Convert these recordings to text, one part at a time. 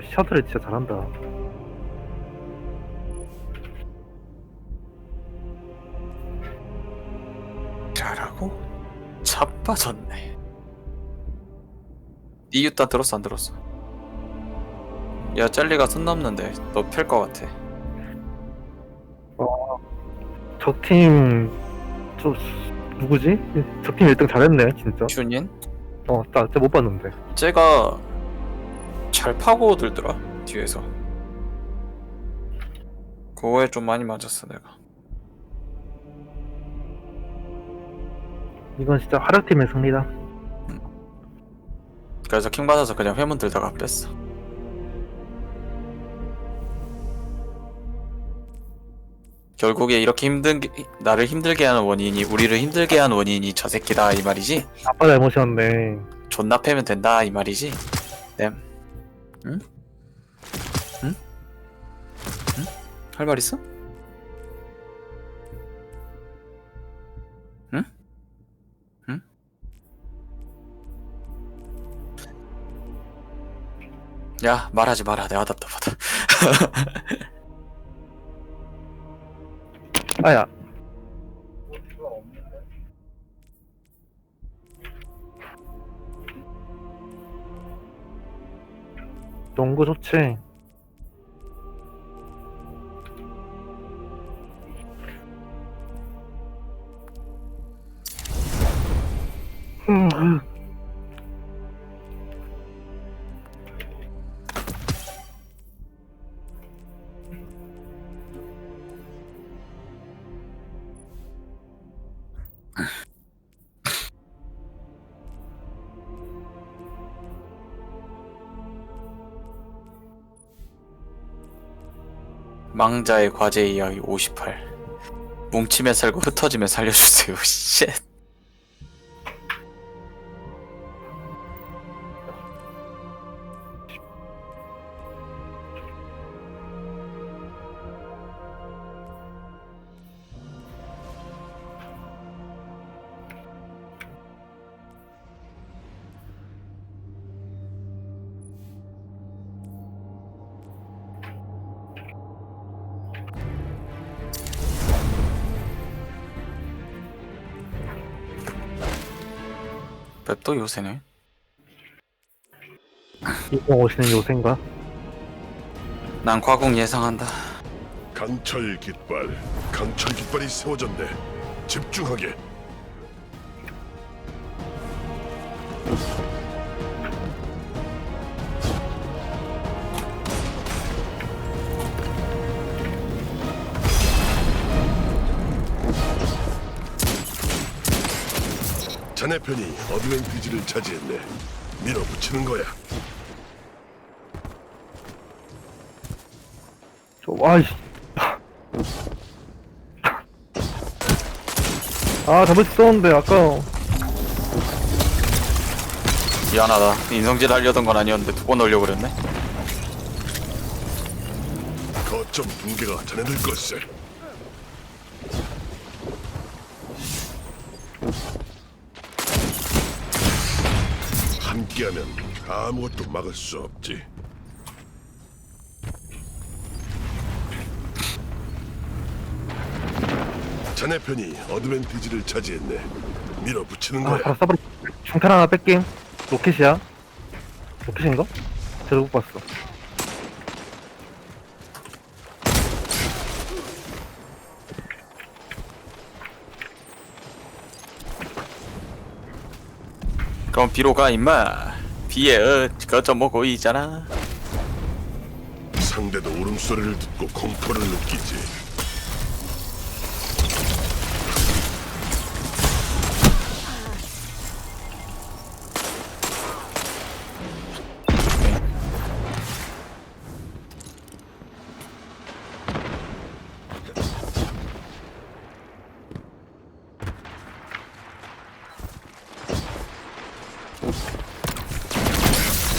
셔틀을 진짜 잘한다. 잘하고 자빠졌네 이 유타 들었어 안 들었어 야 젤리가 손 넘는데 너필것 같아 저 팀, 저, 누구지? 저 팀 1등 잘했네, 진짜. 준 어, 나 진짜 못 봤는데. 쟤가 잘 파고들더라 뒤에서. 그거에 좀 많이 맞았어 내가. 이건 진짜 화력팀의 승리다. 그래서 킹 받아서 그냥 회문 들다가 뺐어. 결국에 이렇게 힘든 게, 나를 힘들게 하는 원인이 우리를 힘들게 하는 원인이 저 새끼다 이 말이지? 아빠 잘못이었네. 존나 패면 된다 이 말이지? 땜 응? 응? 응? 할 말 있어? 응? 응? 야 말하지 마라 내가 답답하다 아야. 농구 좋지. 망자의 과제 이야기 58 뭉치면 살고 흩어지면 살려주세요. 쉣 맵도 요새네 이거 오시는 요새인가? 난 과공 예상한다 강철 깃발, 강철 깃발이 세워졌네. 집중하게. 자네 편이 어드밴티지를 차지했네. 밀어붙이는 거야. 저, 아이씨. 아, 잘못 썼는데, 아까. 미안하다 인성질 하려던 건 아니었는데 두번 그랬네 거점 붕괴가 자네들 걸세. 함께하면 아무것도 막을 수 없지. 자네 편이 어드밴티지를 차지했네. 밀어붙이는 아, 거야. 바로 써버리. 중탄 하나 뺄게. 로켓이야. 로켓인가? 제대로 못 봤어. 그럼 비로 가 임마 비에 어, 거점 먹고 있잖아 상대도 울음소리를 듣고 공포를 느끼지.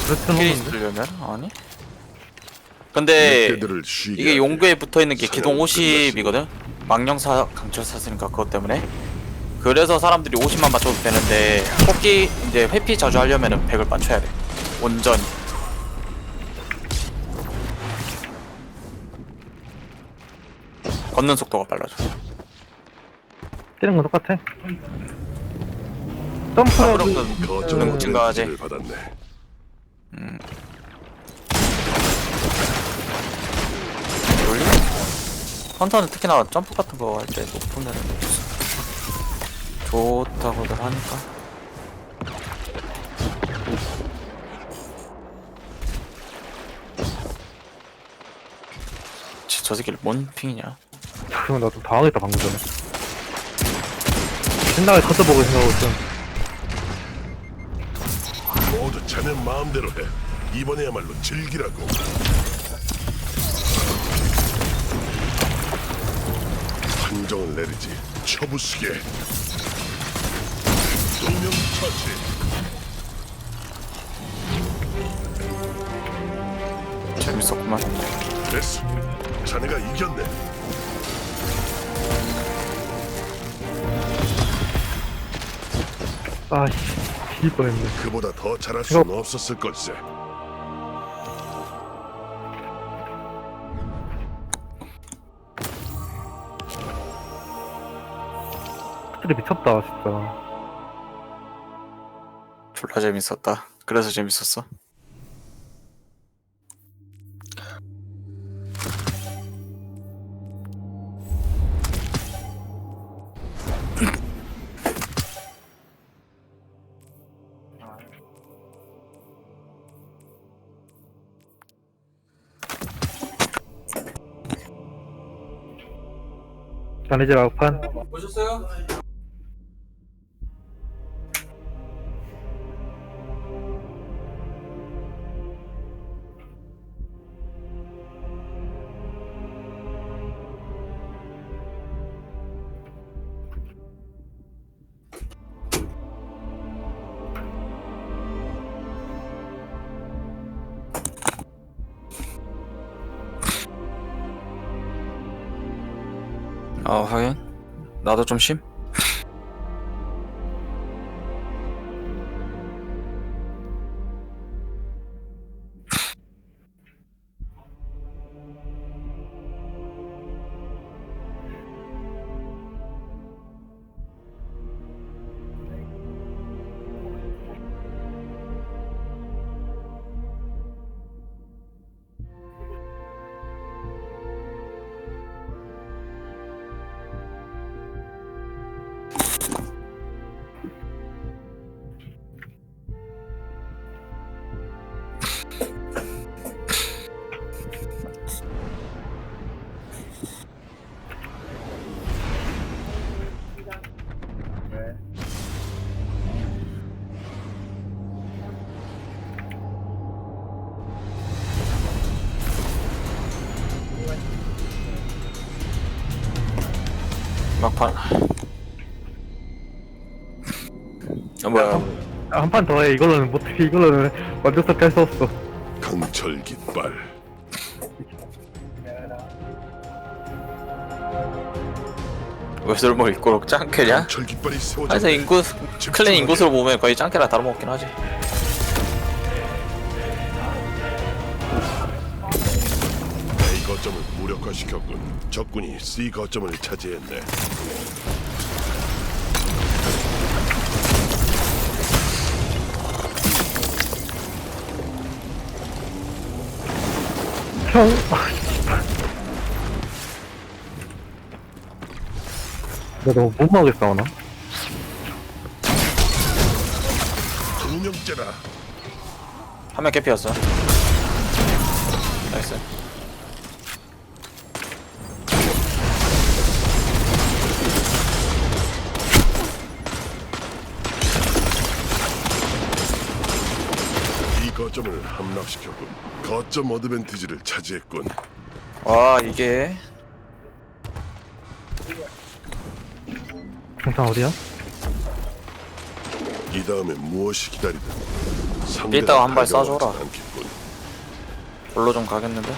그렇다면 아니? 근데 이게 용구에 붙어 있는 게 기동 50이거든. 망령사 강철 사슬인가 그것 때문에. 그래서 사람들이 50만 맞춰도 되는데 토끼 이제 회피 자주 하려면 100을 맞춰야 돼. 온전히. 걷는 속도가 빨라져. 뛰는 건 똑같아. 점프는 아, 그 증가하지. 올리? 헌터는 특히나 점프 같은 거 할때 데는 좋다고들 하니까 지- 저 새끼 뭔 핑이냐 그럼 나도 당황했다 방금 전에. 생각을 커져보고 생각하고 있어. 모두 자네 마음대로 해. 이번에야말로 즐기라고. 판정을 내리지. 쳐부수게. 두명 처치. 재밌었구만 됐어. 자네가 이겼네. 아씨, 뒤질 뻔했네. 그보다 더 잘할 수는 없었을 걸세. 스트리 미쳤다 진짜. 졸라 재밌었다 그래서 재밌었어 자네집 막판. 보셨어요? 어 하긴 나도 좀 심? 막판 어 뭐야 한 판 더 해. 이걸로는 못해. 이걸로는 완벽하게 할수 없어. 강철 깃발. 왜 설마 입고록 짱캐냐? 강철 깃발이 세워져. 아니 인구 클랜 인구수로 보면 거의 짱캐랑 다름없긴 하지 거점을 무력화시켰군. 적군이 C 거점을 차지했네. 형. 아, 씨발. 내가 너무 못 막겠어 오나? 두 명째다. 한명 캐피였어 거점을 함락시켰군. 거점 어드밴티지를 차지했군. 와 이게 경탄 어디야? 이 다음에 무엇이 기다리든 이따가 한발 쏴줘라. 않겠군. 볼로 좀 가겠는데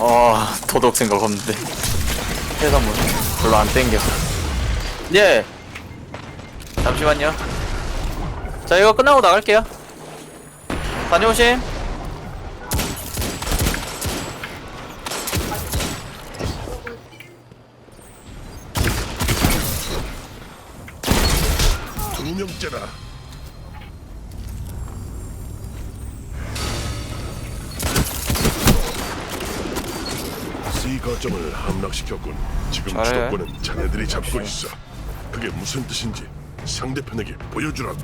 아 도덕 생각 없는데 해산물 별로 안 땡겨. 예. 잠시만요. 자 이거 끝나고 나갈게요. 다녀오심 C 거점을 함락시켰군. 지금 잘해. 주도권은 자네들이 잡고 있어. 그게 무슨 뜻인지 상대편에게 보여주라고.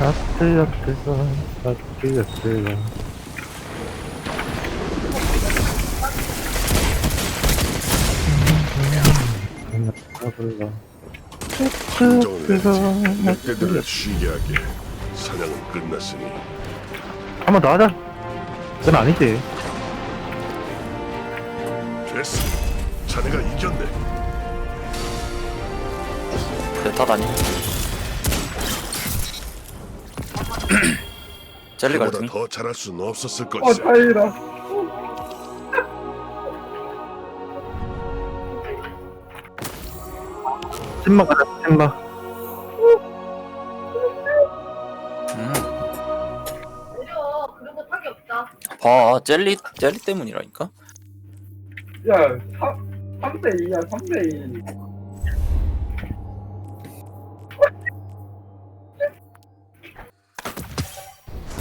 아뜨아뜨가 아뜨아뜨가 아 뜨가 정은 늑대들을 쉬게 하게. 사냥은 끝났으니 한 번 더 하자 그건 아니지 됐어. 자네가 이겼네. 대타 다니 젤리 그보다 갈등 더 잘할 수는 없었을 어 것이야. 다행이다. 찐막 가자 찐막 음. 탁이 없다. 봐 젤리 젤리 때문이라니까 야 3, 3대 2야 3대 2.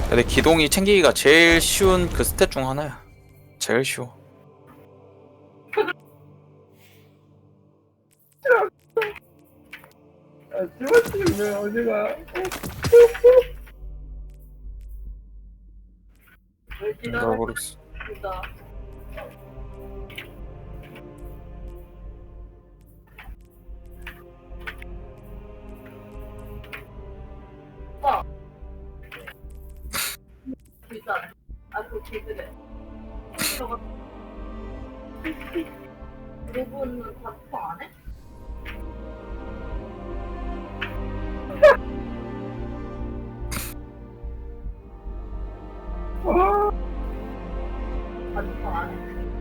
근데 기동이 챙기기가 제일 쉬운 그 스탯 중 하나야 제일 쉬워 왜 어디가? 왜 내가 지나가 모르겠어 보다. 오빠. 일단 아그 개그래. 해? 다 from the clock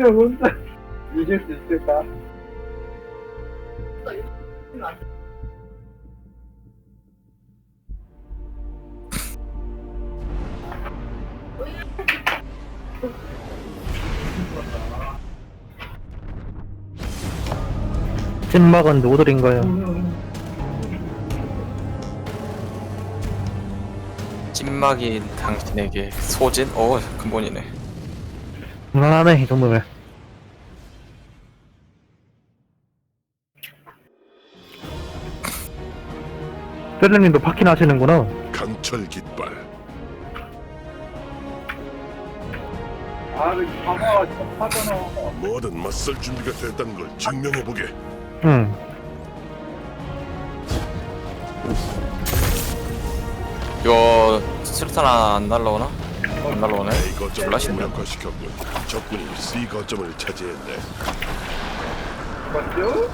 형 혼자 이길 수 있을까? 찐막은 노들인 거야 찐막인 당신에게 소진? 어 근본이네 무난하네 이 정도면 세르님도 파킨 하시는구나 강철 깃발. 아. 뭐든 맞설 준비가 됐다는 걸 증명해 보게. 응 이거 수류탄 안 날라오나? 안 날라오네 A 거점을 블라시네. 무력화시켰군. 적군이 C 거점을 차지했네. 맞죠?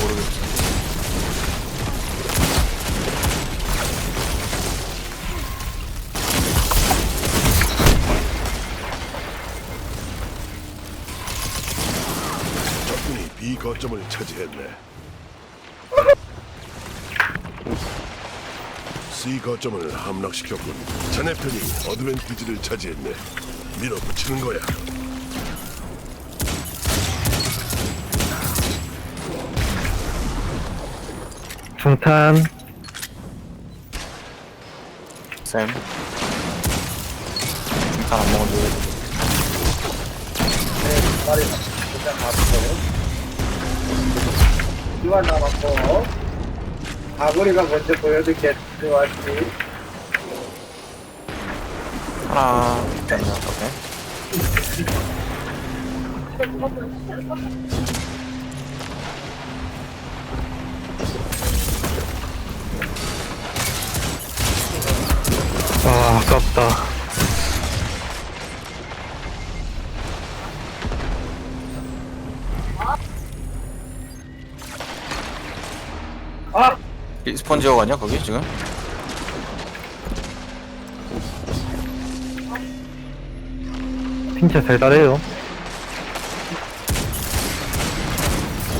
모르겠어 적군이 B 거점을 차지했네. C 거점을 함락시켰군. 자네 편이 어드밴티지를 차지했네. 밀어붙이는 거야. 중탄 쌤 중탄 안 먹었는데 말이 그냥 맞고. 이만 남았고. 아구리가 먼저 보여줄게. 지원씨. 하나 됐나 오케이 아 아깝다 리스폰 지역 아니야 거기 지금? 진짜 달달해요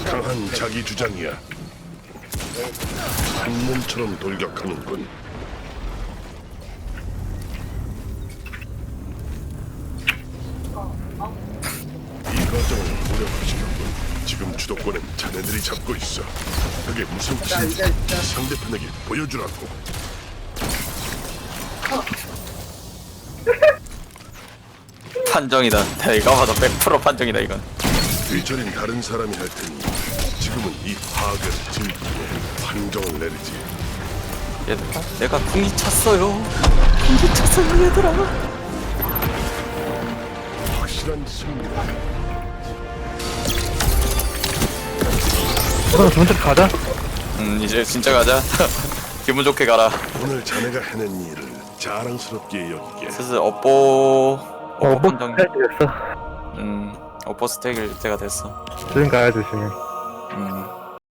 강한 자기 주장이야. 한 몸처럼 돌격하는군. 주도권은 자네들이 잡고 있어. 그게 무슨 뜻인지 상대편에게 보여주라고. 판정이다 내가 봐도 100% 판정이다 이건 뒤처린 다른 사람이 할 테니 지금은 이 파괴를 즐기고 판정을 내리지. 얘들아 내가 궁이 찼어요 궁이 찼어요 얘들아 확실한 승리다. 그럼 먼저 가자. 음 이제 진짜 가자. 기분 좋게 가라. 오늘 자네가 해낸 일을 자랑스럽게 여기게. 슬슬 업보 어 업보 뭐 판정 됐어. 음 업보 스택일 때가 됐어. 지금 가야지 지금. 음